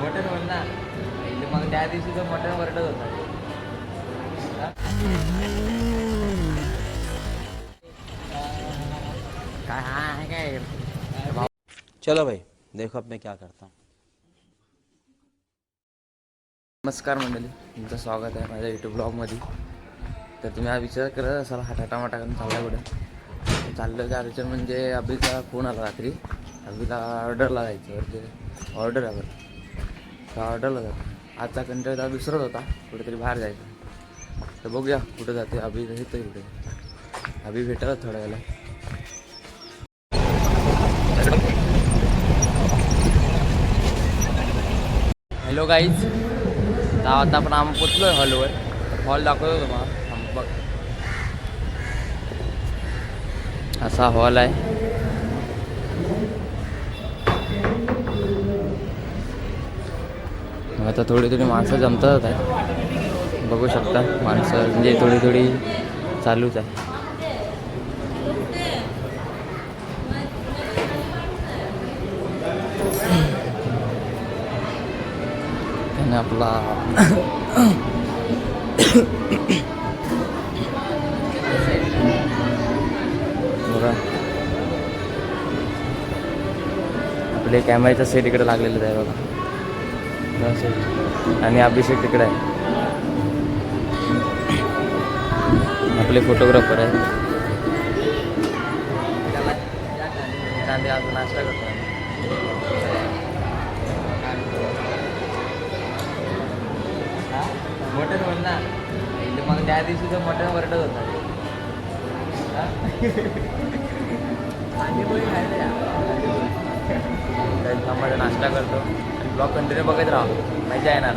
Mutton म्हण ना. इथे मग त्या दिवशी तो मटन वरडत होता. काय हा काय? चलो भाई देखो अब मैं क्या करता हूँ. नमस्कार मंडळी तुमचं स्वागत आहे माझ्या यूट्यूब ब्लॉगमध्ये तर तुम्ही हा विचार करत असाल हा टाटा माटा करून चालला कुठे चाललं का विचार म्हणजे अभिचा फोन आला रात्री. अभिला ऑर्डरला जायचं वरती ऑर्डर आहे बरं तर ऑर्डरला जातो. आजचा कंटेंट हा दुसराच होता. कुठेतरी बाहेर जायचं. तर बघूया कुठं जाते अभि. येतो कुठे? अभि भेटायला थोड्या वेळेला हॅलो गाईज दहा आता आपण आम्ही पोचलो आहे हॉलवर हॉल दाखवतो तुम्हाला. बघ. असा हॉल आहे. आता थोडी थोडी माणसं जमतात आहे बघू शकता माणसं म्हणजे थोडी थोडी चालूच आहे. त्याने आपला बघा. आपले कॅमेऱ्याचा सेट इकडे लागलेलं आहे बघा. आणि अभिषेक तिकडे आहे. आपले फोटोग्राफर आहे कांदे आज नाश्ता करतो. मटन म्हण ना इथे मग त्या दिवशी तर मटन वरडत होता. अंडीपोळी नाश्ता करतो. ब्लॉग कंटिन्यू बघत राहा. मजा येणार.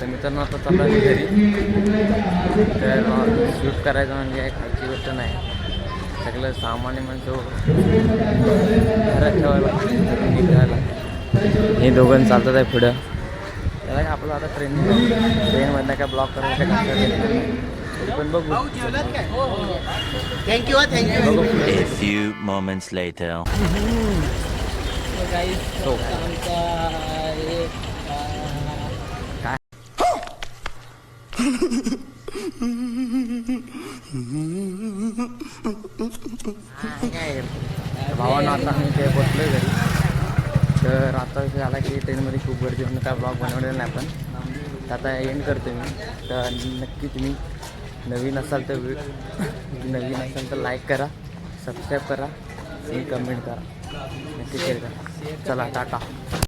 तर मित्रांनो आता चालला मी घरी. तर शूट करायचं म्हणजे खालची गोष्ट नाही. सगळं सामान्य म्हणजे घरात ठेवायला निघायला हे दोघं चालतात आहे पुढं. त्याला काय आपलं आता ट्रेन ट्रेनमधनं काय ब्लॉक करायचं काय करता येत नाही. तरी पण बघू बघू पुढे. A few moments later. हो. भावानं आता आम्ही ते बसलो घरी तर आता असं आला की ट्रेनमध्ये खूप गर्दी होऊन काय ब्लॉग बनवलेला नाही पण तर आता एंड करतो मी. तर नक्की तुम्ही नवीन असाल तर नवीन असाल तर लाईक करा सबस्क्राईब करा आणि कमेंट करा. नक्की शेअर करा. चला टाटा.